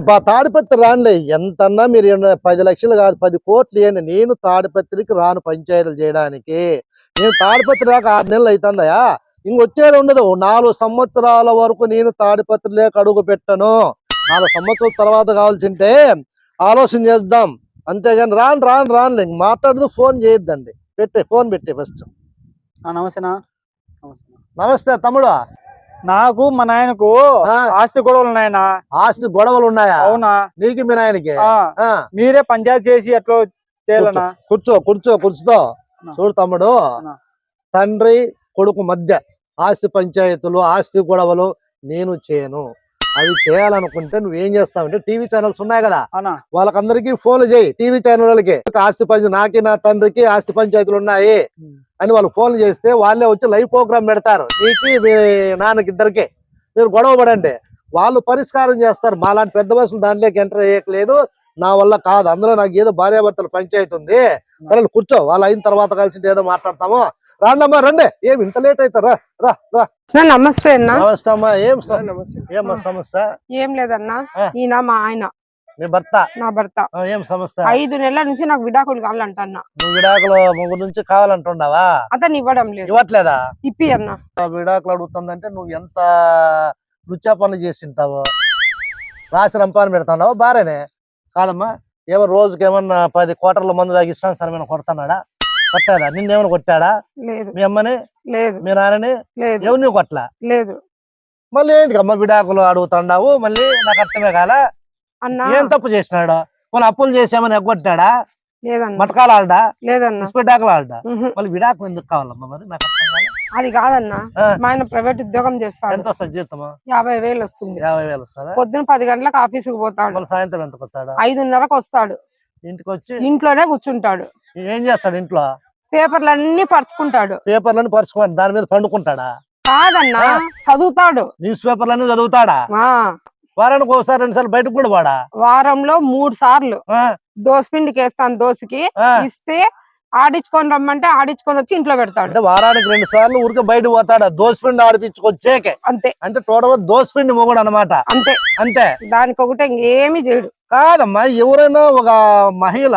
తాడిపత్రి రానులే. ఎంతన్నా మీరు పది లక్షలు కాదు పది కోట్లు ఇవ్వండి. నేను తాడిపత్రికి రాను పంచాయతీలు చేయడానికి. నేను తాడిపత్రి రాక ఆరు నెలలు అవుతుందయా ఇంకొచ్చేది ఉండదు. నాలుగు సంవత్సరాల వరకు నేను తాడిపత్రి లేక అడుగు పెట్టను. నాలుగు సంవత్సరాల తర్వాత కావాల్సింటే ఆలోచన చేద్దాం. అంతేగాని రాను రాను రానులే. ఇంక మాట్లాడదు ఫోన్ చేయొద్దండి. పెట్టే ఫోన్ పెట్టే ఫస్ట్. నమస్తే నమస్తే తమ్ముడు. నాకు మా నాయనకు ఆస్తి గొడవలు ఉన్నాయనా ఆస్తి గొడవలు ఉన్నాయా? అవునా? నీకు మీ నాయనకి? మీరే పంచాయతీ చేసి ఎట్లా చేయాలనా కూర్చో కూర్చో కూర్చుతో. చూడు తమ్ముడు. తండ్రి కొడుకు మధ్య ఆస్తి పంచాయతీలు ఆస్తి గొడవలు నేను చేయను. అవి చేయాలనుకుంటే నువ్వేం చేస్తావంటే టీవీ ఛానల్స్ ఉన్నాయి కదా. వాళ్ళకందరికీ ఫోన్లు చేయి టీవీ ఛానల్ వాళ్ళకి ఆస్తి పంచ నాకి నా తండ్రికి ఆస్తి పంచాయతీలు ఉన్నాయి. అని వాళ్ళు ఫోన్లు చేస్తే వాళ్ళే వచ్చి లైవ్ ప్రోగ్రామ్ పెడతారు. నీకి మీ నాన్నకి ఇద్దరికి. మీరు గొడవ పడండి. వాళ్ళు పరిష్కారం చేస్తారు. మాలాంటి పెద్ద బస్సులు దాంట్లోకి ఎంటర్ అయ్యట్లేదు. నా వల్ల కాదు. అందులో నాకు ఏదో భార్యాభర్తల పంచాయతీ ఉంది. సరే కూర్చో. వాళ్ళు అయిన తర్వాత కలిసి ఏదో మాట్లాడతాము. రాండమ్మా రండి. ఏం ఇంత లేట్ అవుతారా? రా రా నమస్తే అన్న. నమస్తే అమ్మా ఏం స- ఏమ్మా సమస్య? ఏం లేదన్నా. ఈయన మా ఆయన. మీ భర్త? నా భర్త. ఏం సమస్య? ఐదు నెలల నుంచి నాకు విడాకులు కావాలంట అన్న నువ్వు విడాకులు ముగ్గురు నుంచి కావాలంటున్నావా అతను ఇవ్వడం లేదు. ఇవ్వట్లేదా? ఇప్పి అన్న. ఆ విడాకులు అడుగుతుందంటే నువ్వు ఎంత రుచా పనులు చేసింటావు? రాసి రంపాన్ని పెడతావు భార్యనే? కాదమ్మా ఏమో రోజుకి ఏమన్నా పది కోటర్ల మందు దాకా ఇష్టాను సరే మీద కొడుతున్నాడా కొట్టాడా? నిన్నేమైనా కొట్టాడా? లేదు. మీ అమ్మని? లేదు. మీ నాన్నని? లేదు. ఎవరిని కొట్లా? లేదు. మళ్ళీ ఏంటి అమ్మ విడాకులు అడుగుతున్నావు మళ్ళీ నాకు అర్థమే కాల? అన్న. ఏం తప్పు చేసినాడు? మన అప్పులు చేసామని ఎగ్గొట్టాడా? లేదన్న. మటకాలు ఆడా లేదన్న. ఇసుపెట్టాకులు ఆడా. మళ్ళీ విడాకులు ఎందుకు కావాలమ్మా మరి? నాకు అర్థం కాలే? అది కాదన్న. మా ఆయన ప్రైవేట్ ఉద్యోగం చేస్తాడు. ఎంత వస్తుంది జీతము? యాభై వేలు వస్తుంది. యాభై వేలు వస్తుందా? పొద్దున పది గంటలకు ఆఫీసుకు పోతాడు. సాయంత్రం ఎంత కొత్తాడు ఐదున్నరకు వస్తాడు. ఇంటికి వచ్చి ఇంట్లోనే కూర్చుంటాడు. ఏం చేస్తాడు ఇంట్లో? పేపర్లన్నీ పరుచుకుంటాడు. పేపర్లను పరుచుకొని దాని మీద పండుకుంటాడా? కాదన్న. చదువుతాడు. న్యూస్ పేపర్లన్నీ చదువుతాడా? ఆ. వారానికి ఒకసారి రెండు సార్లు బయటకు కూడా వాడా? వారంలో మూడు సార్లు. దోసపిండికి వేస్తాను దోశకి. ఇస్తే ఆడించుకొని రమ్మంటే ఆడించుకొని వచ్చి ఇంట్లో పెడతాడు. అంటే వారానికి రెండు సార్లు ఊరికే బయట పోతాడా. దోసపిండి ఆడిపించుకొచ్చేకే అంతే. అంటే టోటల్ దోసపిండి మొగుడు అన్నమాట. అంతే. అంతే. దానికి ఒకటే ఇంకేమి చేయడు. కాదమ్మా ఎవరైనా ఒక మహిళ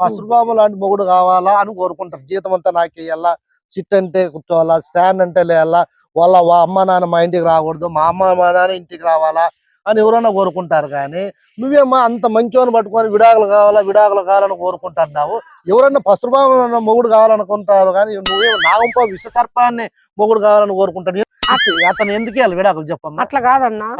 పసురుబాబు లాంటి మొగుడు కావాలా అని కోరుకుంటారు. జీతం అంతా నాకు ఇయ్యాలా సిట్ అంటే కూర్చోవాలా స్టాండ్ అంటే లేయాలా వాళ్ళ వా- అమ్మ నాన్న మా ఇంటికి రాకూడదు మా అమ్మ మా నాన్న ఇంటికి రావాలా అని ఎవరైనా కోరుకుంటారు కానీ నువ్వేమ్మా అంత మంచోని పట్టుకొని విడాకులు కావాలా విడాకులు కావాలని కోరుకుంటున్నావు. ఎవరన్నా అన్న మొగుడు కావాలనుకుంటారు కానీ నువ్వేమో నాగంప విష సర్పాన్ని మొగుడు కావాలని కోరుకుంటాడు అతను ఎందుకు విడాకులు చెప్పమ్మా? అట్లా కాదన్నా.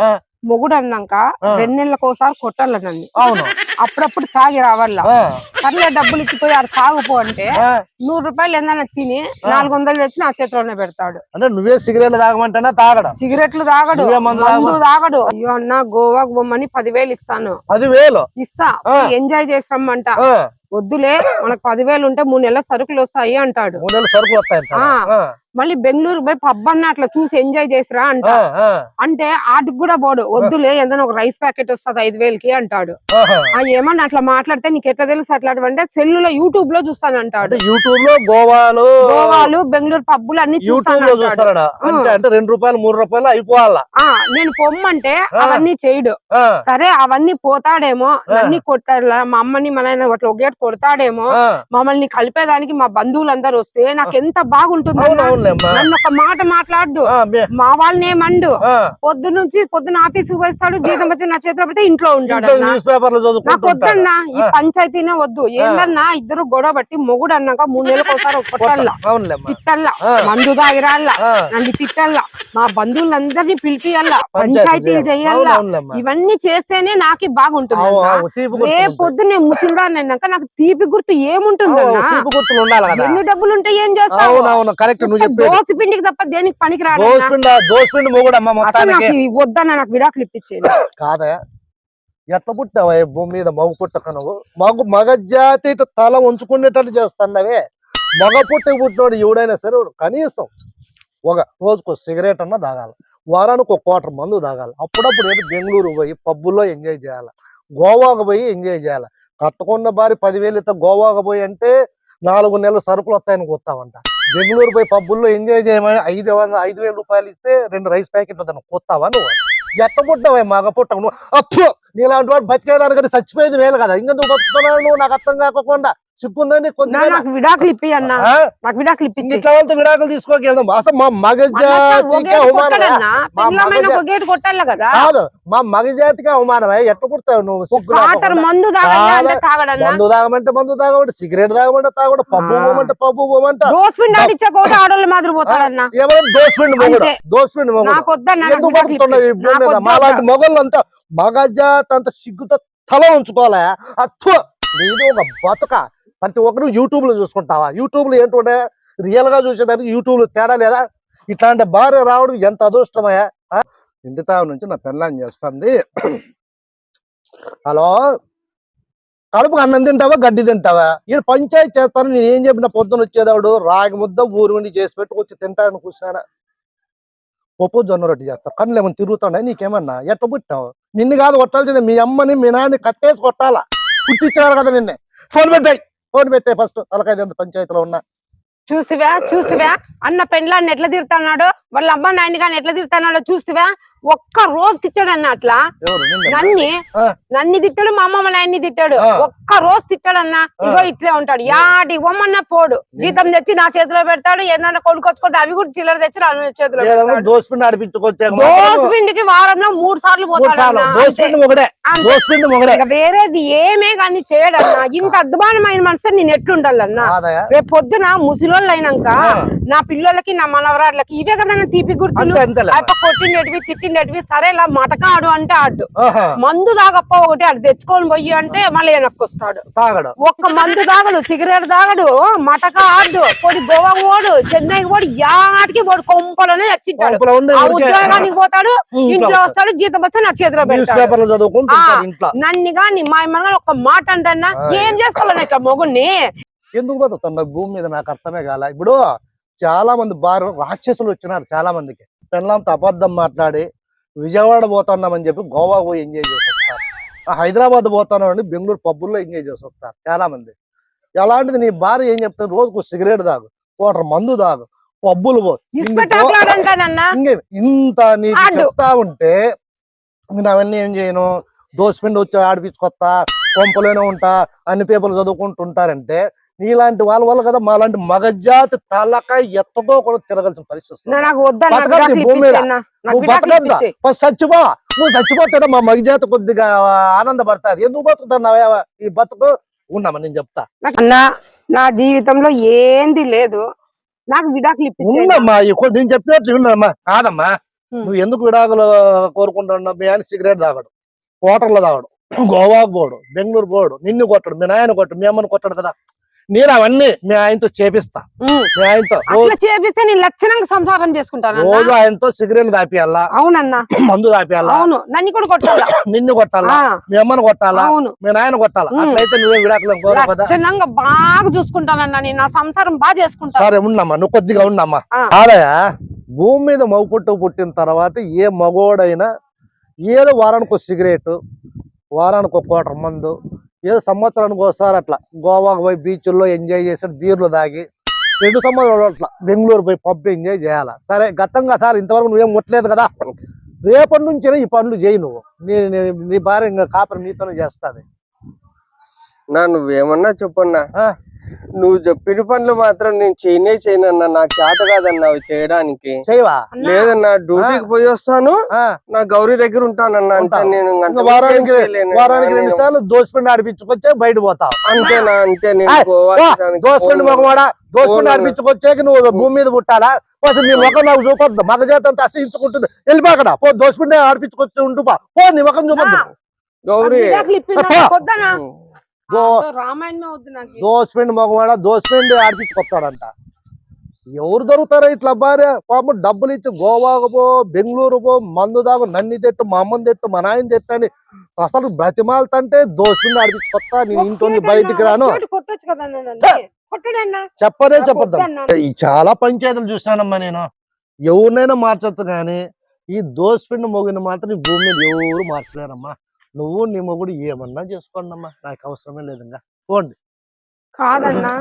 మొగుడు అన్నాక. రెండు నెలలకు ఒకసారి కొట్టాల నన్ను అవును. అప్పుడప్పుడు తాగి రావాల? ఆ, సర్లే డబ్బులు ఇచ్చిపోయి ఆడు తాగుపో అంటే. నూరు రూపాయలు ఏదైనా తిని. నాలుగు వందలు తెచ్చి నా చేతిలోనే పెడతాడు. అంటే నువ్వే సిగరెట్లు తాగమంటేనా తాగడం? సిగరెట్లు తాగడు. మందు తాగడు. అయ్యో అన్న గోవాకు బొమ్మని పదివేలు ఇస్తాను. పదివేలు? ఇస్తా. ఎంజాయ్ చేస్తామంట. వద్దులే మనకు పదివేలు ఉంటే మూడు నెలల సరుకులు వస్తాయి అంటాడు. మూడు నెలలు సరుకులు. ఆ, మళ్ళీ బెంగళూరు పోయి పబ్ అన్న అట్లా చూసి ఎంజాయ్ చేసిరా అంట. అంటే ఆటికి కూడా పోడు. వద్దులే ఏదైనా ఒక రైస్ ప్యాకెట్ వస్తుంది ఐదు వేలకి అంటాడు. ఏమన్నా అట్లా మాట్లాడితే నీకు ఎట్లా తెలుసు అట్లాంటివి అంటే సెల్లులో యూట్యూబ్లో చూస్తాను అంటాడు. అంటే యూట్యూబ్లో గోవాలు గోవాలు బెంగళూరు పబ్బులు అన్ని యూట్యూబ్లో అంటే రెండు రూపాయలు మూడు రూపాయలు అయిపోవాలా? నేను పొమ్మంటే. అవన్నీ చేయడు. సరే అవన్నీ పోతాడేమో నన్ని కొట్టాడు మా అమ్మని మన అట్లా ఒకేటి కొడతాడేమో మమ్మల్ని కలిపేదానికి మా బంధువులందరూ వస్తే నాకు ఎంత బాగుంటుంది నన్ను ఒక మాట మాట్లాడు మే- వాళ్ళని ఏమండు పొద్దు నుంచి పొద్దున ఆఫీస్కి పోయిస్తాడు జీతం వచ్చి నా చేతిలో పెడితే ఇంట్లో ఉంటాడు. న్యూస్ పేపర్లు నాకు. వద్దన్నా ఈ. పంచాయతీనే వద్దు. ఏందన్నా ఇద్దరు గొడవ బట్టి మొగుడు అన్నాక మూడు నెలలకు ఒకసారి కొట్టల్లా తిట్టల్లా. మందు ఆ, నన్ను తిట్టల్లా. మా బంధువులందరినీ పిలిపియల్లా పంచాయతీ పంచాయతీలు చేయాలి. ఇవన్నీ చేస్తేనే నాకు బాగుంటుంది రేపు. పొద్దున్నే ముసలిదాన్ని అన్నాక నాకు తీపి గుర్తు ఏముంటుంది ఎన్ని డబ్బులు ఉంటే ఏం చేస్తావు? కరెక్ట్. నువ్వు దోశ పిండికి తప్ప దేనికి పనికి రాడు దోసపిండి దోసపిండి మొగుడు అమ్మ మొత్తానికి. నాకు ఇవి వద్దన్న నాకు విడాకులు ఇప్పించేది. కాదా ఎట్లా పుట్టావా భూమి మీద మగ పుట్టక నువ్వు? మగ మగ జాతి తల ఉంచుకునేటట్టు చేస్తున్నావే. మగ పుట్టి పుట్టినోడు ఎవడైనా సరే కనీసం ఒక రోజుకు సిగరెట్ అన్న తాగాలి. వారానికి ఒక క్వార్టర్ మందు తాగాలి. అప్పుడప్పుడు ఏదో బెంగళూరు పోయి పబ్బుల్లో ఎంజాయ్ చేయాలి. గోవాకు పోయి ఎంజాయ్ చేయాలి. కట్టుకున్న బారి పదివేలు ఇస్తే గోవాకు పోయి అంటే నాలుగు నెలలు సరుకులు వస్తాయని కొత్తావంట. బెంగళూరు పోయి పబ్బుల్లో ఎంజాయ్ చేయమని ఐదు వందల ఐదు వేల రూపాయలు ఇస్తే రెండు రైస్ ప్యాకెట్లు తను కొత్తావా నువ్వు? ఎట్ట పుట్టావే మగ పుట్టవు నువ్వు? అప్పు! నీలాంటి వాడు బతికేదానికంటే చచ్చిపోయేది వేలు కదా. ఇంకా నువ్వు బతుకుతున్నావు నువ్వు? నాకు అర్థం కాకుండా సిగ్గుందని నా కొద్దిగా నాకు విడాకులు ఇప్పి అన్న. నాకు విడాకులు ఇప్పించి. ఇట్లా వాళ్ళతో విడాకులు తీసుకోగలుగుదాం అసలు మా మగ జాతికి మగ గేట్ కొట్టాలి కదా. కాదు మా మగ జాతికి అవమానమే? ఎట్ట పుడతావు నువ్వు? మందు మందు తాగమంటే మందు తాగమంటే సిగరెట్ తాగమంటే తాగమంటే ఆ. పోమంటే పబ్బు పోమంట. దోస్ పిండి ఆడిచ్చే కూడా ఆడోళ్ళ మాదిరి పోతాడన్నా. ఏమైనా దోసిపిండి మొగుడు అంతే. దోసిపిండి మొగుడు. నాకు వద్దన్నా నాకు ఎందుకు పడుతున్నావు ఈ ఇప్పి. భూమి నాకు మీద? వద్దు మాలాంటి అక్క. మొగళ్ళంతా మగజాత అంత సిగ్గుతో తల ఉంచుకోలే అత్వ నీది ఒక బతుక. ప్రతి ఒక్కరు యూట్యూబ్లో చూసుకుంటావా? యూట్యూబ్లో ఏంటంటే రియల్గా చూసేదానికి యూట్యూబ్లో తేడా లేదా? ఇట్లాంటి భార్య రావడం ఎంత అదృష్టమయ్యా? ఆ? నుంచి నా పెళ్ళాన్ని చేస్తుంది. హలో? కడుపుకు అన్నం తింటావా? గడ్డి తింటావా? ఈయన పంచాయతీ చేస్తాను నేను ఏం చెప్పిన పొద్దున వచ్చేదాడు రాగి ముద్ద ఊరు ఉండి చేసి పెట్టుకొచ్చి తింటాను కూర్చున్నాను పప్పు జొన్న రొట్టి చేస్తా. కళ్ళు ఏమైనా తిరుగుతున్నాయి? నీకేమన్నా? ఎట్ట పుట్టావు? నిన్ను కాదు కొట్టాల్సిందే. మీ అమ్మని మీ నాన్నని కట్టేసి కొట్టాలా? పుట్టించారు కదా నిన్నే. ఫోన్ పెట్టాయి. ఫోన్ పెట్టే ఫస్ట్ తలకాయ పంచాయతీలో ఉన్నా. చూసివా? చూసివా? అన్న పెండ్లాన్ని ఎట్లా తిడతాన్నాడు వాళ్ళ అమ్మ నాయన కానీ ఎట్లా తిడతాన్నాడో చూసివా? ఒక్క రోజు తిట్టాడన్న అట్లా? ఎవరు? నిన్నే? నన్ని? తిట్టాడు మా అమ్మమ్మ నాయన్ని తిట్టాడు. ఒక్క రోజు తిట్టాడన్నా ఇగో ఇట్లే ఉంటాడు. యాటి ఇవ్వమన్నా పోడు. జీతం తెచ్చి నా చేతిలో పెడతాడు ఏదైనా కొనుక్కొచ్చుకుంటే అవి కూడా చిల్లర తెచ్చి నా చేతిలో దోసిపిండి వారంలో మూడు సార్లు పోతాడు వేరేది ఏమే కానీ చేయడన్నా. ఇంత అద్భుతమైన మనసు నేను ఎట్లుండాలన్నా? రేపు పొద్దున ముసలోళ్ళు అయినాక. నా పిల్లలకి నా మనవరాళ్ళకి ఇవే కదా తీపి గుర్తులు? అంతే అంతేలే. తిట్టినటివి సరేలా మటకాడు అంటే ఆడు మందు తాగప్ప ఒకటి ఆడు తెచ్చుకొని పోయి అంటే మళ్ళీ వెనక్కొస్తాడు. తాగడు. ఒక్క మందు తాగడు సిగరెట్ తాగడు మటక ఆడు పొడి గోవా ఓడు చెన్నైకి పోడు యాటికి పోడు కొంపలోనే ఉద్యోగానికి పోతాడు ఇంట్లో వస్తాడు. జీతం వస్తే నా చేతిలో పెడతాడు. నన్ను గాని మా అమ్మ ఒక మాట అంటన్నా. ఏం చేసుకోవాలని ఇట్లా మొగుణ్ణి? ఎందుకు బతుకుతున్నా భూమి మీద నాకు అర్థమే కాల. ఇప్పుడు చాలా మంది భార్య రాక్షసులు వచ్చినారు చాలా మందికి పెళ్ళంతో అబద్ధం మాట్లాడి విజయవాడ పోతున్నామని చెప్పి గోవా పోయి ఎంజాయ్ చేసి వస్తారు హైదరాబాద్ పోతున్నామని బెంగళూరు పబ్బుల్లో ఎంజాయ్ చేసి వస్తారు చాలా మంది అలాంటిది నీ భార్య ఏం చెప్తాను రోజుకు సిగరెట్ తాగు వాటర్ మందు తాగు పబ్బులు పో. ఇంత నీకు. చెప్తా ఉంటే నేను అవన్నీ ఏం చేయను? దోసిపిండి వచ్చి ఆడిపించుకొస్తా కొంపలోనే ఉంటా అన్ని పేపర్లు చదువుకుంటుంటారంటే నీలాంటి వాళ్ళ వల్ల కదా మాలాంటి మగజాతి తలకాయ ఎత్తకో కూడా తిరగాల్సిన పరిస్థితి నువ్వు బతకద్దా. ఫస్ట్ చచ్చిపో. నువ్వు చచ్చిపోతాడు మా మగజాతి కొద్దిగా ఆనందపడతాది ఎందుకు బతుకుతున్నావా? ఈ బతుకు? ఉన్నామా? నేను చెప్తా. అన్నా నా జీవితంలో ఏంది లేదు. నాకు విడాకులు కొ- నేను చెప్పినట్లు విన్నమ్మా కాదమ్మా. నువ్వు ఎందుకు విడాకులు కోరుకుంటున్నావు? మీ ఆయన సిగరెట్ తాగడు హోటల్లో తాగడు గోవాకు పోడు బెంగళూరు పోడు నిన్ను కొట్టడు మీ నాయన కొట్టడు మీ అమ్మని కొట్టడు కదా. నేను అవన్నీ మీ ఆయనతో చేపిస్తా. మీ ఆయనతో అట్లా చేపిస్తే నేను లక్షణంగా సంసారం చేసుకుంటాను రోజు ఆయనతో సిగరెట్ తాపియాలా? అవునన్నా. మందు తాపియాలా? అవును. నన్ను కూడా కొట్టాలా? నిన్ను కొట్టాలా? మీ అమ్మని కొట్టాలా? అవును. మీ నాయన కొట్టాలా. అట్లయితే నువ్వే విడాకులు లక్షణంగా బాగా చూసుకుంటానన్నా నేను. నా సంసారం బాగా చేసుకుంటాను సరే ఉన్నమ్మా నువ్వు కొద్దిగా ఉన్నమ్మా ఆ. ఆదయ భూమి మీద మగ పుట్టు పుట్టిన తర్వాత ఏ మగోడైనా ఏదో వారానికి ఒక సిగరెట్ వారానికి ఒక కోటర్ మందు ఏదో సంవత్సరానికి ఒకసారి అట్లా గోవాకు పోయి బీచ్ల్లో ఎంజాయ్ చేసి బీర్లు తాగి రెండు సంవత్సరాలు అట్లా బెంగళూరు పోయి పబ్ ఎంజాయ్ చేయాలా. సరే గతంగా సార్ ఇంతవరకు నువ్వేం ముట్టలేదు కదా? రేపటి నుంచి ఈ పనులు చేయి నువ్వు. నీ నీ- భార్య ఇంకా కాపురం నీతోనే చేస్తుంది. నా నువ్వేమన్నా చెప్పన్నా. నువ్వు చెప్పిన పనులు మాత్రం నేను చేయనే చేయనన్నా నాకు చేత కాదన్నా అవి చేయడానికి. చేయవా? అన్నా, లేదన్నా డ్యూటీకి పోయి వస్తాను. ఆ, నా గౌరీ దగ్గర ఉంటానన్నా. అంతే ఉంటావు. నేను వారానికి. వారానికి రెండు నేను- సార్లు దోసిపిండి ఆడిపించుకొచ్చే బయట పోతావు. అంతేనా? అంతే నేను పోను. మగవాడా. అనిపించుకొచ్చాక నువ్వు భూమి మీద పుట్టాలా? కొంచెం నీ ముఖం నాకు చూపొద్దు. మగ చేత అంతా అసహించుకుంటుంది. వెళ్ళిపోకడా పో దోసుకుంటే ఆడిపించుకొచ్చి ఉంటూ పో పో నీ ముఖం చూపొద్దు. గౌరీ. విడాకులు ఇప్పించు, నాకు వద్దన్నా దో- నాతో రామాయణమే వద్దు నాకు దోసుపిండి మగవాడా దోసుపిండి ఆడిపించుకొస్తాడంట. ఎవరు దొరుకుతారా ఇట్లా భార్య? పాపం డబ్బులు ఇచ్చి గోవాకు పో బెంగళూరు పో మందు దాగు నన్ను తెట్టు మా అమ్మని తెట్టు మా నాయన తెట్టు అని అసలు బ్రతిమాలతంటే దోసుపిండి ఆడిపించుకొస్తా నేను ఇంట్లో బయటికి రాను. చెప్పనే నాకు చెప్పొద్దు. ఈ చాలా పంచాయతీలు చూసినానమ్మా నేను. ఎవరినైనా మార్చొచ్చు కానీ ఈ దోసిపిండి మొగిన మాత్రం ఈ భూమి మీద ఎవరు మార్చలేరమ్మా. నువ్వు నీ మొగుడు ఏమన్నా చేసుకోండి అమ్మా నాకు అవసరమే లేదు ఇంకా పోండి. కాదన్నా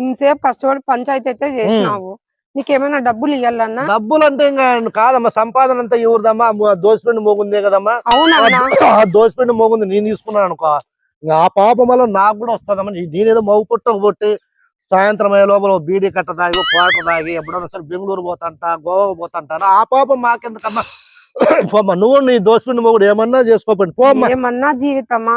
ఇంతసేపు కష్టపడి పంచాయతీ అయితే చేసినావు. నీకేమైనా డబ్బులు ఇవ్వాలన్నా డబ్బులు అంటే ఇంకా కాదమ్మా సంపాదన అంతా ఎవరిదమ్మా? దోసిపిండి మోగుందే కదమ్మా. ఆ దోసిపిండి మోగుంది నేను తీసుకున్నాను అనుకో. ఆ పాపం వల్ల నాకు కూడా వస్తుందమ్మా. నేనేదో మౌ పుట్ట కొట్టి సాయంత్రం అయ్యే లోపల బీడీ కట్ట తాగి క్వార్టర్ తాగి ఎప్పుడైనా సరే బెంగళూరు పోతాంట గోవా పోతాంటాను? ఆ పాపం మాకెందుకమ్మా? పోమ్మా నువ్వు నీ దోసిపిండి మొగుడు ఏమన్నా చేసుకోపండి పోమ్మా. ఏమన్నా జీవితమా?